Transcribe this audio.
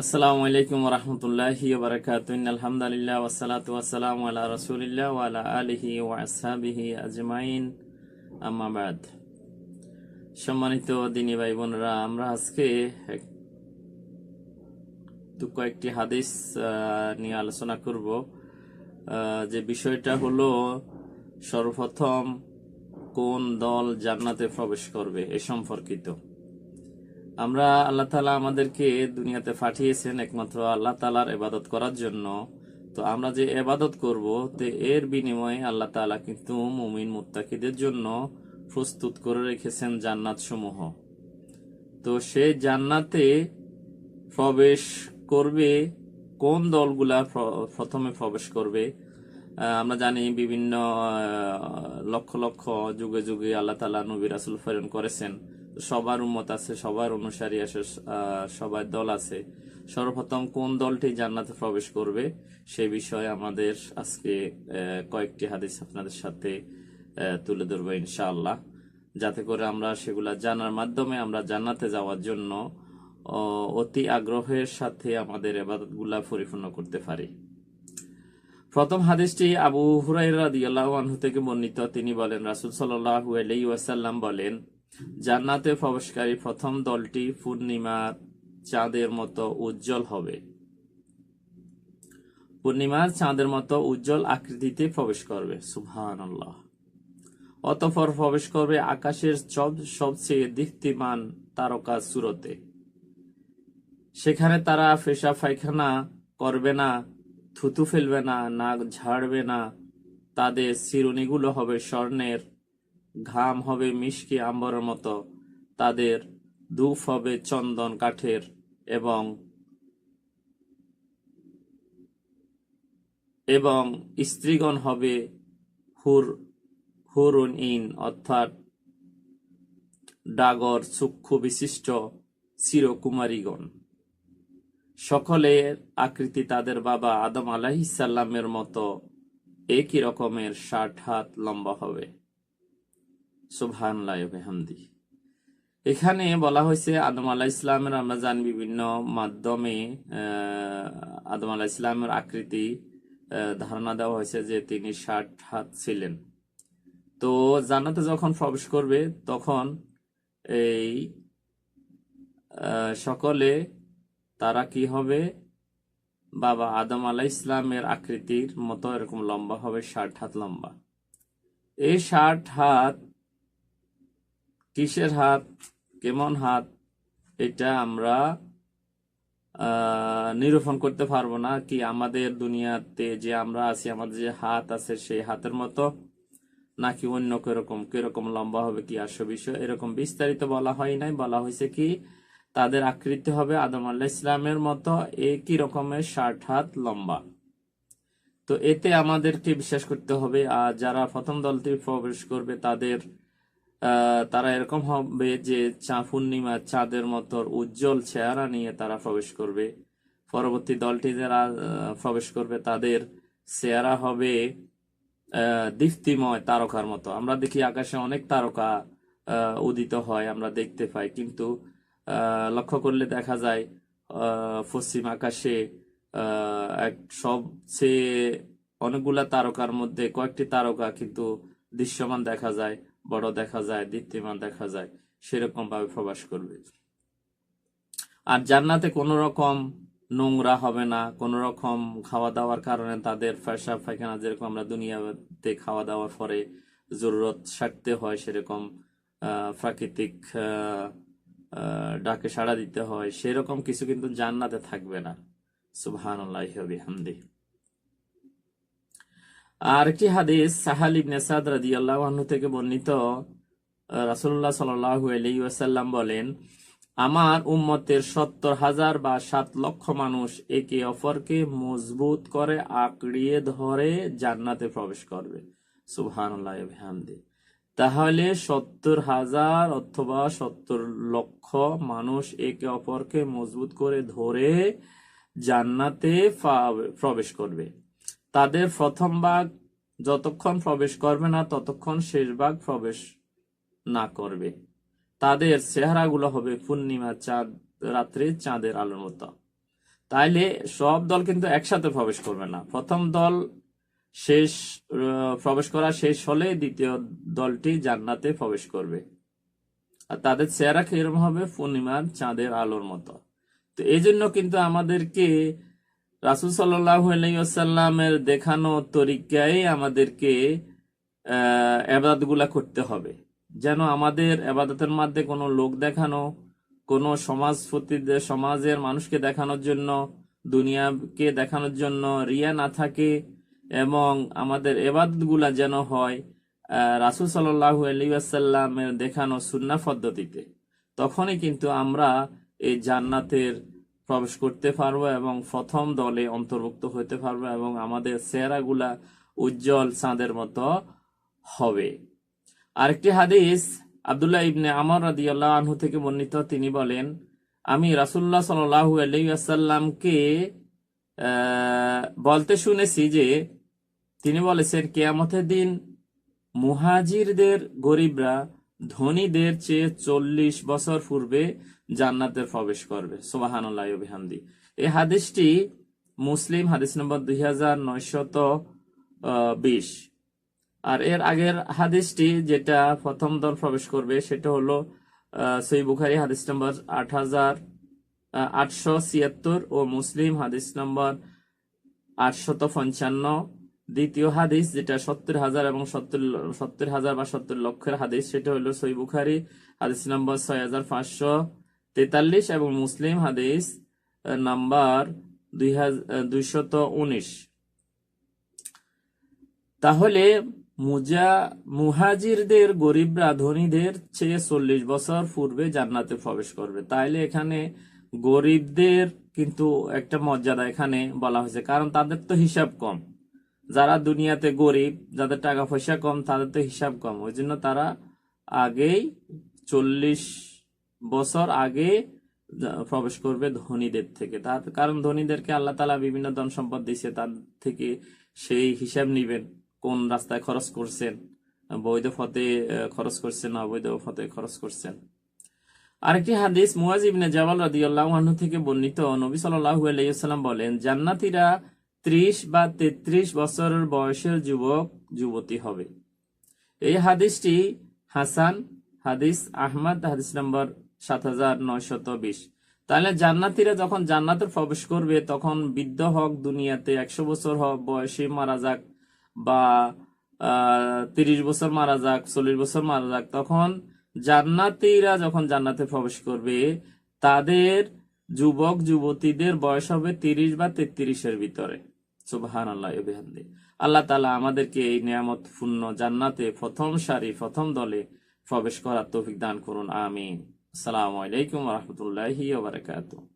আসসালামু আলাইকুম রহমতুল্লাহি বারাকাতু আলহামদুলিল্লাহ ওয়াসালাতু ওয়াসালামু আলা রাসূলিল্লাহ ওয়া আলা আলিহি আজমাইন। সম্মানিত দিনী ভাই বোনেরা, আমরা আজকে কয়েকটি হাদিস নিয়ে আলোচনা করব। যে বিষয়টা হলো, সর্বপ্রথম কোন দল জান্নাতে প্রবেশ করবে এ সম্পর্কিত। আমরা আল্লাহ তালা আমাদেরকে দুনিয়াতে পাঠিয়েছেন একমাত্র আল্লাহ তালার এবাদত করার জন্য। তো আমরা যে এবাদত করব, তো এর বিনিময়ে আল্লাহ তালা কিন্তু মুমিন মুত্তাকিদের জন্য প্রস্তুত করে রেখেছেন জান্নাত সমূহ তো সে জান্নাতে প্রবেশ করবে, কোন দলগুলা প্রথমে প্রবেশ করবে? আমরা জানি বিভিন্ন লক্ষ লক্ষ যুগে যুগে আল্লাহ তালা নবী রাসুল প্রেরণ করেছেন। সবার উম্মত আছে, সবার অনুসারী আছে সবার দল আছে। সর্বপ্রথম কোন দলটি জান্নাতে প্রবেশ করবে সে বিষয়ে আমাদের আজকে কয়েকটি হাদিস আপনাদের সাথে তুলে ধরবো ইনশাআল্লাহ। যাতে করে আমরা সেগুলা জানার মাধ্যমে আমরা জান্নাতে যাওয়ার জন্য অতি আগ্রহের সাথে আমাদের এবাদতগুলা পরিপূর্ণ করতে পারি। প্রথম হাদিসটি আবু হুরাইরা রাদিয়াল্লাহু আনহু থেকে বর্ণিত। তিনি বলেন, রাসূল সাল্লাল্লাহু আলাইহি ওয়াসাল্লাম বলেন জান্নাতে প্রবেশকারী প্রথম দলটি পূর্ণিমার চাঁদের মতো উজ্জ্বল হবে। পূর্ণিমার চাঁদের মতো উজ্জ্বল আকৃতিতে প্রবেশ করবে, সুবহানাল্লাহ। অতঃপর প্রবেশ করবে আকাশের সব- সবচেয়ে দীপ্তিমান তারকা সুরতে। সেখানে তারা ফেসা পায়খানা করবে না, থুতু ফেলবে না, নাক ঝাড়বে না, তাদের চিরুনিগুলো হবে স্বর্ণের ঘাম হবে মিষ্টি আম্বরের মতো। তাদের ধূপ হবে চন্দন কাঠের এবং এবং স্ত্রীগণ হবে হুর হুরুন ইন অর্থাৎ ডাগর সূক্ষ্ম বিশিষ্ট চিরকুমারীগণ সকলের আকৃতি তাদের বাবা আদম আলাহিসাল্লামের মতো একই রকমের ষাট হাত লম্বা হবে। সুবহান এখানে বলা হয়েছে আদম আলাহ ইসলামের আমরা জানি বিভিন্ন মাধ্যমে আদম আলাহ ইসলামের আকৃতি ধারণা দেওয়া হয়েছে যে তিনি ষাট হাত ছিলেন। তো জান্নাতে যখন প্রবেশ করবে, তখন এই সকলে তারা কি হবে? বাবা আদম আলাহ ইসলামের আকৃতির মতো এরকম লম্বা হবে, ষাট হাত লম্বা। এই ষাট হাত কিসের হাত? কেমন হাত? এটা আমরা নিরূপণ করতে পারব না কি আমাদের দুনিয়াতে যে আমরা আছি, আমাদের যে হাত আছে সেই হাতের মতো, নাকি অন্য কীরকম কীরকম লম্বা হবে কি আসল বিষয় এরকম বিস্তারিত বলা হয় নাই। বলা হয়েছে কি, তাদের আকৃতি হবে আদম আল্লাহ ইসলামের মতো একই রকমের ষাট হাত লম্বা। তো এতে আমাদেরকে বিশ্বাস করতে হবে, আর যারা প্রথম দলটি প্রবেশ করবে তাদের তারা এরকম হবে যে চা পূর্ণিমা চাঁদের মতো উজ্জ্বল চেহারা নিয়ে তারা প্রবেশ করবে। পরবর্তী দলটি যারা প্রবেশ করবে তাদের চেহারা হবে দীপ্তিময় তারকার মতো। আমরা দেখি আকাশে অনেক তারকা উদিত হয়, আমরা দেখতে পাই। কিন্তু লক্ষ্য করলে দেখা যায় পশ্চিম আকাশে এক সবচেয়ে অনেকগুলা তারকার মধ্যে কয়েকটি তারকা কিন্তু দৃশ্যমান দেখা যায়। বড় দেখা যায়, দীপ্তিমান দেখা যায় সেরকম ভাবে প্রবাস করবে। আর জান্নাতে কোনো রকম নোংরা হবে না কোনো রকম খাওয়া দাওয়ার কারণে তাদের পেশাব, পায়খানা যেরকম আমরা দুনিয়াতে খাওয়া দাওয়ার পরে জরুরত সারতে হয়, সেরকম প্রাকৃতিক ডাকে সাড়া দিতে হয়, সেরকম কিছু কিন্তু জান্নাতে থাকবে না। সুবহানাল্লাহি ওয়া বিহামদি আর একটি হাদিস সাহাল ইবনে সাদ রাদিয়াল্লাহু থেকে বর্ণিত রাসূলুল্লাহ ওয়াসাল্লাম বলেন, আমার উম্মতের সত্তর হাজার বা সাত লক্ষ মানুষ একে অপরকে মজবুত করে, আঁকড়িয়ে ধরে জান্নাতে প্রবেশ করবে। সুবহানাল্লাহ তাহলে সত্তর হাজার অথবা সত্তর লক্ষ মানুষ একে অপরকে মজবুত করে ধরে জান্নাতে প্রবেশ করবে। তাদের প্রথম ভাগ যতক্ষণ প্রবেশ করবে না, ততক্ষণ শেষ ভাগ প্রবেশ না করবে। তাদের চেহারাগুলো হবে পূর্ণিমা চাঁদ, রাত্রে চাঁদের আলোর মতো। তাইলে সব দল কিন্তু একসাথে প্রবেশ করবে না। প্রথম দল শেষ প্রবেশ করা শেষ হলে দ্বিতীয় দলটি জান্নাতে প্রবেশ করবে। আর তাদের চেহারা কীরকম হবে? পূর্ণিমার চাঁদের আলোর মতো। তো এই জন্য কিন্তু আমাদেরকে রাসুল সাল্লাহ আলাইসাল্লামের দেখানো তরিকায় আমাদেরকে, আহ করতে হবে। যেন আমাদের এবাদতের মধ্যে কোনো লোক দেখানো, কোনো সমাজ সমাজের মানুষকে দেখানোর জন্য, দুনিয়াকে দেখানোর জন্য রিয়া না থাকে এবং আমাদের এবাদতগুলা যেন হয় রাসুল সাল্লাহ আলাইসাল্লামের দেখানো সুন্না পদ্ধতিতে। তখনই কিন্তু আমরা এই জান্নাতের প্রবেশ করতে পারব এবং প্রথম দলে অন্তর্ভুক্ত হতে পারব এবং আমাদের চেহারাগুলা উজ্জ্বল চাঁদের মতো হবে। আরেকটি হাদিস আব্দুল্লাহ ইবনে আমর রাদিয়াল্লাহ আনহু থেকে বর্ণিত। তিনি বলেন, আমি রাসুল্লাহ সাল্লাহু আলাইসাল্লামকে বলতে শুনেছি যে তিনি বলেছেন, কেয়ামতের দিন মুহাজিরদের গরিবরা ধনীদের চেয়ে চল্লিশ বছর পূর্বে জান্নাতের প্রবেশ করবে। সোবাহান বিহামদি। এই হাদিসটি মুসলিম, হাদিস নম্বর দুই হাজার নয়শত বিশ। আর এর আগের হাদিসটি যেটা প্রথম দল প্রবেশ করবে, সেটা হলো সই বুখারি, হাদিস নম্বর আট হাজার আটশো ছিয়াত্তর ও মুসলিম, হাদিস নম্বর আটশত পঞ্চান্ন। দ্বিতীয় হাদিস, যেটা সত্তর হাজার এবং সত্তর সত্তর হাজার বা সত্তর লক্ষের হাদিস, সেটা হলো সই বুখারি, হাদিস নম্বর ছয় হাজার পাঁচশো তেতাল্লিশ এবং মুসলিম হাদিস নাম্বার দুই দুইশত উনিশ। তাহলে মুজা মুহাজিরদের, গরিবরা, ধনীদের চেয়ে চল্লিশ বছর পূর্বে জান্নাতে প্রবেশ করবে। তাইলে এখানে গরিবদের কিন্তু একটা মর্যাদা এখানে বলা হয়েছে, কারণ তাদের তো হিসাব কম। যারা দুনিয়াতে গরিব, যাদের টাকা পয়সা কম, তাদের তো হিসাব কম। ওই জন্য তারা আগেই চল্লিশ বছর আগে প্রবেশ করবে ধনীদের থেকে। তার কারণ ধনীদেরকে আল্লাহ তালা বিভিন্ন ধন সম্পদ দিছে তার থেকে সেই হিসাব নিবেন, কোন রাস্তায় খরচ করছেন, বৈধ ফতে খরচ করছেন, অবৈধ ফতে খরচ করছেন। আরেকটি হাদিস মুয়াজ ইবনে জাবাল রাদিয়াল্লাহু আনহু থেকে বর্ণিত। নবী সাল্লাল্লাহু আলাইহি ওয়াসাল্লাম বলেন, জান্নাতীরা ত্রিশ বা তেত্রিশ বছরের বয়সের যুবক, যুবতী হবে। এই হাদিসটি হাসান, হাদিস আহমদ, হাদিস নম্বর সাত হাজার নয়শত বিশ। তাহলে জান্নাতীরা যখন জান্নাতে প্রবেশ করবে, তখন বৃদ্ধ হক, দুনিয়াতে একশো বছর হক, বয়সে মারা যাক বা তিরিশ বছর মারা যাক, চল্লিশ বছর মারা যাক, তখন জান্নাতীরা যখন জান্নাতে প্রবেশ করবে, তাদের যুবক, যুবতীদের বয়স হবে তিরিশ বা তেত্রিশের ভিতরে। সুবাহান আল্লাহ বিহামদি। আল্লাহ তালা আমাদেরকে এই নিয়ামত পূর্ণ জান্নাতে প্রথম সারি, প্রথম দলে প্রবেশ করার তৌফিক দান করুন, আমিন। আসসালামু আলাইকুম রহমতুল্লাহি বারাকাতুহ।